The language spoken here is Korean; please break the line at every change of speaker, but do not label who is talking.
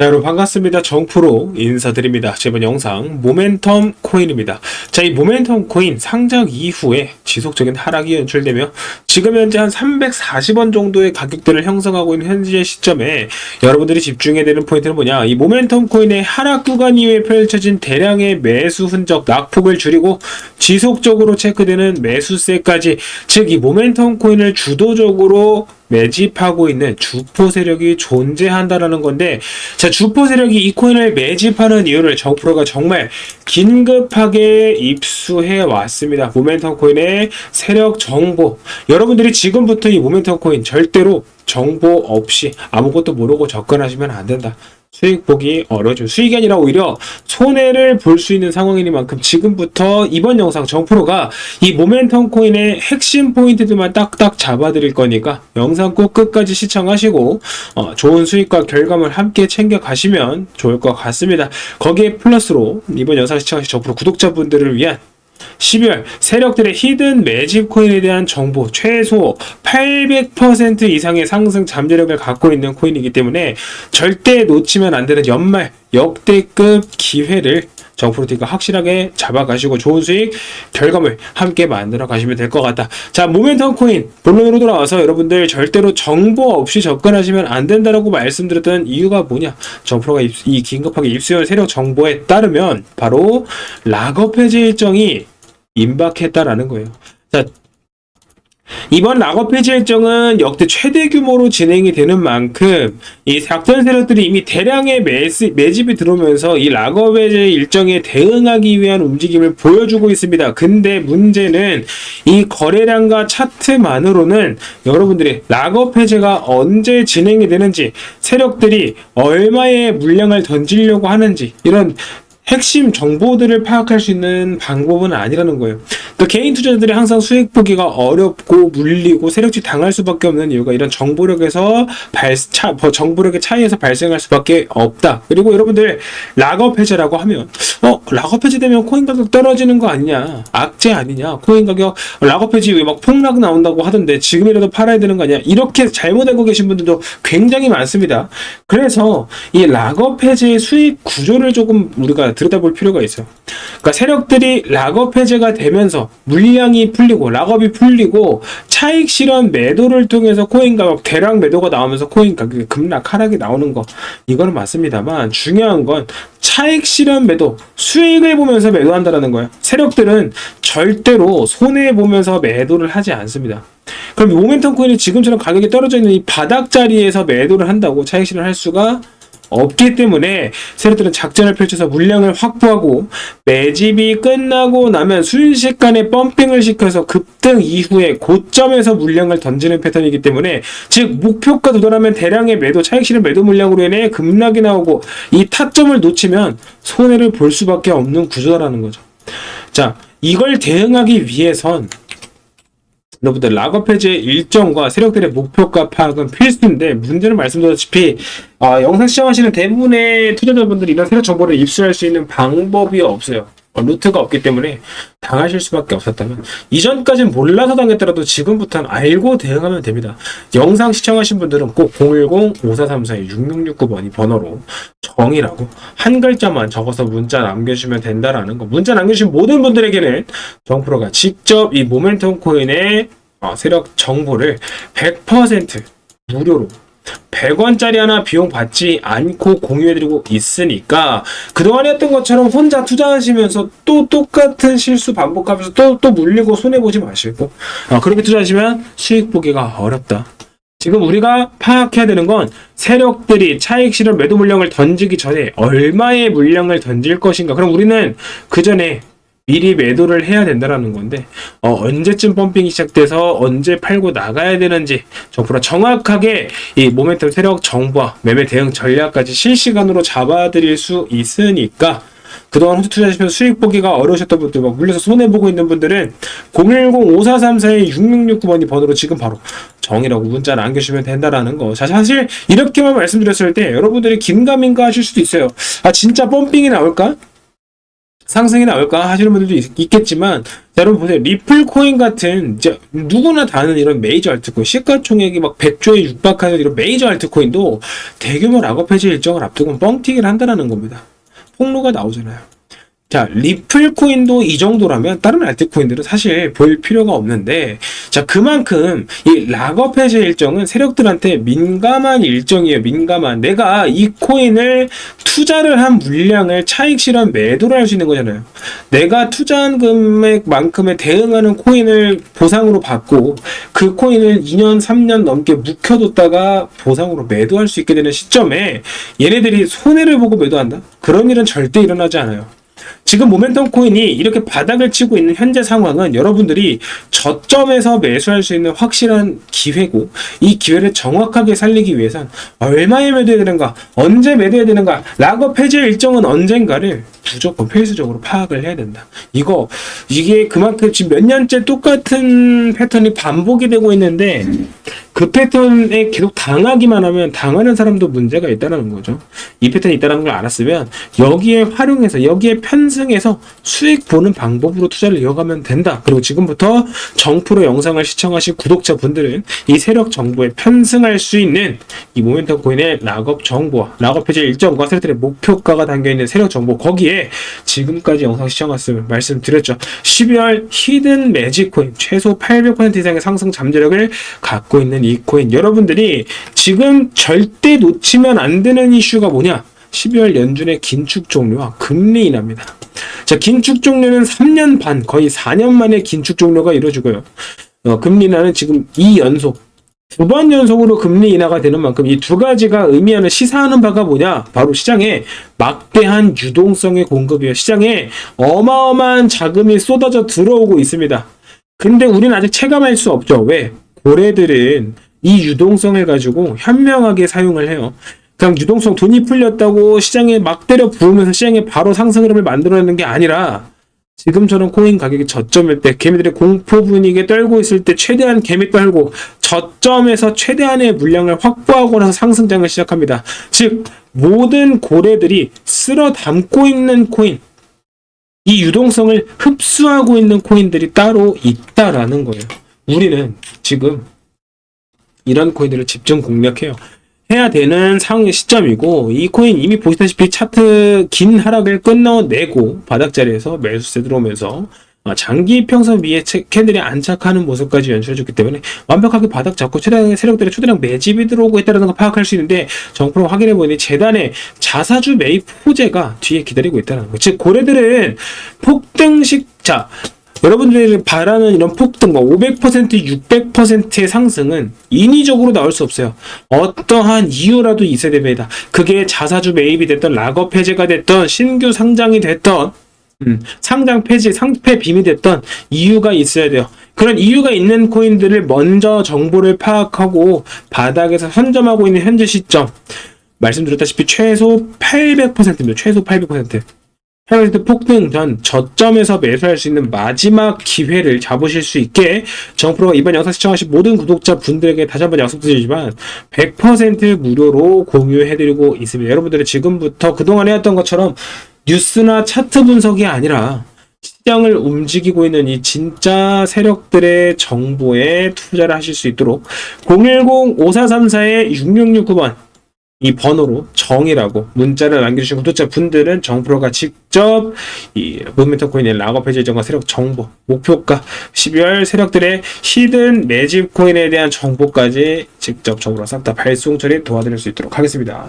자, 여러분 반갑습니다. 정프로 인사드립니다. 이번 영상 모멘텀 코인입니다. 자, 이 모멘텀 코인 상장 이후에 지속적인 하락이 연출되며 지금 현재 한 340원 정도의 가격대를 형성하고 있는 현재 시점에 여러분들이 집중해야 되는 포인트는 뭐냐? 이 모멘텀 코인의 하락 구간 이후에 펼쳐진 대량의 매수 흔적 낙폭을 줄이고 지속적으로 체크되는 매수세까지 즉 이 모멘텀 코인을 주도적으로 매집하고 있는 주포 세력이 존재한다라는 건데 자 주포 세력이 이 코인을 매집하는 이유를 정프로가 정말 긴급하게 입수해 왔습니다. 모멘텀 코인의 세력 정보 여러분들이 지금부터 이 모멘텀 코인 절대로 정보 없이 아무것도 모르고 접근하시면 안 된다. 수익 보기 어려죠. 수익이 아니라 오히려 손해를 볼 수 있는 상황이니만큼 지금부터 이번 영상 정프로가 이 모멘텀 코인의 핵심 포인트들만 딱딱 잡아드릴 거니까 영상 꼭 끝까지 시청하시고 어, 좋은 수익과 결과물 함께 챙겨 가시면 좋을 것 같습니다. 거기에 플러스로 이번 영상 시청하신 정프로 구독자분들을 위한 12월 세력들의 히든 매집 코인에 대한 정보 최소 800% 이상의 상승 잠재력을 갖고 있는 코인이기 때문에 절대 놓치면 안 되는 연말 역대급 기회를 정프로티가 확실하게 잡아가시고 좋은 수익 결과물 함께 만들어 가시면 될 것 같다. 자, 모멘텀 코인 본론으로 돌아와서 여러분들 절대로 정보 없이 접근하시면 안 된다라고 말씀드렸던 이유가 뭐냐? 정프로가 입- 이 긴급하게 입수한 세력 정보에 따르면 바로 락업 해제 일정이 임박했다라는 거예요. 자, 이번 락업 해제 일정은 역대 최대 규모로 진행이 되는 만큼 이 작전 세력들이 이미 대량의 매수, 매집이 들어오면서 이 락업 해제 일정에 대응하기 위한 움직임을 보여주고 있습니다. 근데 문제는 이 거래량과 차트만으로는 여러분들이 락업 해제가 언제 진행이 되는지 세력들이 얼마의 물량을 던지려고 하는지 이런 핵심 정보들을 파악할 수 있는 방법은 아니라는 거예요. 그러니까 개인 투자자들이 항상 수익 보기가 어렵고 물리고 세력지 당할 수밖에 없는 이유가 이런 정보력에서 발, 차, 뭐 정보력의 차이에서 발생할 수밖에 없다. 그리고 여러분들 락업 해제라고 하면 어 락업 해제되면 코인 가격 떨어지는 거 아니냐? 악재 아니냐? 코인 가격 락업 해제 이후에 막 폭락 나온다고 하던데 지금이라도 팔아야 되는 거 아니야? 이렇게 잘못 알고 계신 분들도 굉장히 많습니다. 그래서 이 락업 해제의 수익 구조를 조금 우리가 들여다볼 필요가 있어요. 그러니까 세력들이 락업 해제가 되면서 물량이 풀리고 락업이 풀리고 차익 실현 매도를 통해서 코인 가격 대량 매도가 나오면서 코인 가격이 급락 하락이 나오는 거 이거는 맞습니다만 중요한 건 차익 실현 매도 수익을 보면서 매도한다라는 거예요. 세력들은 절대로 손해 보면서 매도를 하지 않습니다. 그럼 모멘텀 코인이 지금처럼 가격이 떨어져 있는 이 바닥 자리에서 매도를 한다고 차익 실현할 수가 없기 때문에 세력들은 작전을 펼쳐서 물량을 확보하고 매집이 끝나고 나면 순식간에 펌핑을 시켜서 급등 이후에 고점에서 물량을 던지는 패턴이기 때문에 즉 목표가 도달하면 대량의 매도 차익 실현 매도 물량으로 인해 급락이 나오고 이 타점을 놓치면 손해를 볼 수밖에 없는 구조라는 거죠. 자, 이걸 대응하기 위해선 여러분들 락업 해제 일정과 세력들의 목표가 파악은 필수인데 문제는 말씀드렸다시피 아, 영상 시청하시는 대부분의 투자자분들이 이런 세력 정보를 입수할 수 있는 방법이 없어요. 어, 루트가 없기 때문에 당하실 수밖에 없었다면 이전까지는 몰라서 당했더라도 지금부터는 알고 대응하면 됩니다. 영상 시청하신 분들은 꼭 010-5434-6669번이 번호로 정이라고 한 글자만 적어서 문자 남겨주시면 된다라는 거. 문자 남겨주신 모든 분들에게는 정프로가 직접 이 모멘텀 코인의 어, 세력 정보를 100% 무료로 100원짜리 하나 비용 받지 않고 공유해드리고 있으니까 그동안 했던 것처럼 혼자 투자하시면서 또 똑같은 실수 반복하면서 또, 또 물리고 손해보지 마시고 어, 그렇게 투자하시면 수익 보기가 어렵다. 지금 우리가 파악해야 되는 건 세력들이 차익 실현 매도 물량을 던지기 전에 얼마의 물량을 던질 것인가. 그럼 우리는 그 전에 미리 매도를 해야 된다라는 건데 어, 언제쯤 펌핑이 시작돼서 언제 팔고 나가야 되는지 정부가 정확하게 이 모멘텀 세력 정보와 매매 대응 전략까지 실시간으로 잡아드릴 수 있으니까 그동안 혼자 투자하시면서 수익 보기가 어려우셨던 분들, 막 물려서 손해보고 있는 분들은 010-5434-6669번이 번호로 지금 바로 정이라고 문자 남겨주시면 된다라는 거. 자, 사실 이렇게만 말씀드렸을 때 여러분들이 긴가민가 하실 수도 있어요. 아, 진짜 펌핑이 나올까? 상승이 나올까 하시는 분들도 있, 겠지만 여러분 보세요. 리플 코인 같은 이제 누구나 다 아는 이런 메이저 알트코인 시가총액이 막 100조에 육박하는 이런 메이저 알트코인도 대규모 락업 해지 일정을 앞두고 뻥튀기를 한다는 겁니다. 폭로가 나오잖아요. 자, 리플 코인도 이 정도라면 다른 알트코인들은 사실 볼 필요가 없는데, 자, 그만큼 이 락업 해제 일정은 세력들한테 민감한 일정이에요. 민감한. 내가 이 코인을 투자를 한 물량을 차익 실현 매도를 할 수 있는 거잖아요. 내가 투자한 금액만큼에 대응하는 코인을 보상으로 받고 그 코인을 2년, 3년 넘게 묵혀뒀다가 보상으로 매도할 수 있게 되는 시점에 얘네들이 손해를 보고 매도한다? 그런 일은 절대 일어나지 않아요. 지금 모멘텀 코인이 이렇게 바닥을 치고 있는 현재 상황은 여러분들이 저점에서 매수할 수 있는 확실한 기회고 이 기회를 정확하게 살리기 위해선 얼마에 매도해야 되는가 언제 매도해야 되는가 락업 해제 일정은 언젠가를 무조건 필수적으로 파악을 해야 된다. 이거 이게 그만큼 지금 몇 년째 똑같은 패턴이 반복이 되고 있는데 그 패턴에 계속 당하기만 하면 당하는 사람도 문제가 있다는 거죠. 이 패턴이 있다는 걸 알았으면 여기에 활용해서 여기에 편승해서 수익 보는 방법으로 투자를 이어가면 된다. 그리고 지금부터 정프로 영상을 시청하신 구독자분들은 이 세력 정보에 편승할 수 있는 이 모멘텀 코인의 락업 정보와 락업 해제 일정과 세력들의 목표가가 담겨 있는 세력 정보 거기에 지금까지 영상 시청했으면 말씀드렸죠. 12월 히든 매직 코인 최소 800% 이상의 상승 잠재력을 갖고 있는 이 코인 여러분들이 지금 절대 놓치면 안 되는 이슈가 뭐냐? 12월 연준의 긴축 종료와 금리 인하입니다. 자, 긴축 종료는 3년 반, 거의 4년 만에 긴축 종료가 이루어지고요. 어, 금리 인하는 지금 2연속, 두 번 연속으로 금리 인하가 되는 만큼 이 두 가지가 의미하는 시사하는 바가 뭐냐? 바로 시장에 막대한 유동성의 공급이에요. 시장에 어마어마한 자금이 쏟아져 들어오고 있습니다. 근데 우리는 아직 체감할 수 없죠. 왜? 고래들은 이 유동성을 가지고 현명하게 사용을 해요. 그냥 유동성 돈이 풀렸다고 시장에 막 때려 부으면서 시장에 바로 상승 흐름을 만들어내는 게 아니라 지금처럼 코인 가격이 저점일 때 개미들의 공포 분위기에 떨고 있을 때 최대한 개미 떨고 저점에서 최대한의 물량을 확보하고 나서 상승장을 시작합니다. 즉 모든 고래들이 쓸어 담고 있는 코인 이 유동성을 흡수하고 있는 코인들이 따로 있다라는 거예요. 우리는 지금 이런 코인들을 집중 공략해요. 해야 되는 상황의 시점이고 이 코인 이미 보시다시피 차트 긴 하락을 끝내고 바닥 자리에서 매수세 들어오면서 어, 장기 평선 위에 채- 캔들이 안착하는 모습까지 연출해줬기 때문에 완벽하게 바닥 잡고 최대한 세력들의 초대량 매집이 들어오고 있다는 걸 파악할 수 있는데 정프로 확인해 보니 재단의 자사주 매입 호재가 뒤에 기다리고 있다는 거예요. 즉 고래들은 폭등식 자 여러분들이 바라는 이런 폭등, 뭐 500%, 600%의 상승은 인위적으로 나올 수 없어요. 어떠한 이유라도 있어야 됩니다. 그게 자사주 매입이 됐던 락업 해제가 됐던 신규 상장이 됐던 음, 상장 폐지, 상패 빔이 됐던 이유가 있어야 돼요. 그런 이유가 있는 코인들을 먼저 정보를 파악하고 바닥에서 선점하고 있는 현재 시점 말씀드렸다시피 최소 800%입니다. 최소 800%. 헤어리트 폭등 전 저점에서 매수할 수 있는 마지막 기회를 잡으실 수 있게 정프로가 이번 영상 시청하신 모든 구독자 분들에게 다시 한번 약속드리지만 100% 무료로 공유해드리고 있습니다. 여러분들은 지금부터 그동안 해왔던 것처럼 뉴스나 차트 분석이 아니라 시장을 움직이고 있는 이 진짜 세력들의 정보에 투자를 하실 수 있도록 010-5434-6669번 이 번호로 정이라고 문자를 남겨주신 구독자 분들은 정프로가 직접 이 모멘텀 코인의 락업 해제 일정과 세력 정보, 목표가, 12월 세력들의 히든 매집 코인에 대한 정보까지 직접 정보로 싹 다 발송 처리 도와드릴 수 있도록 하겠습니다.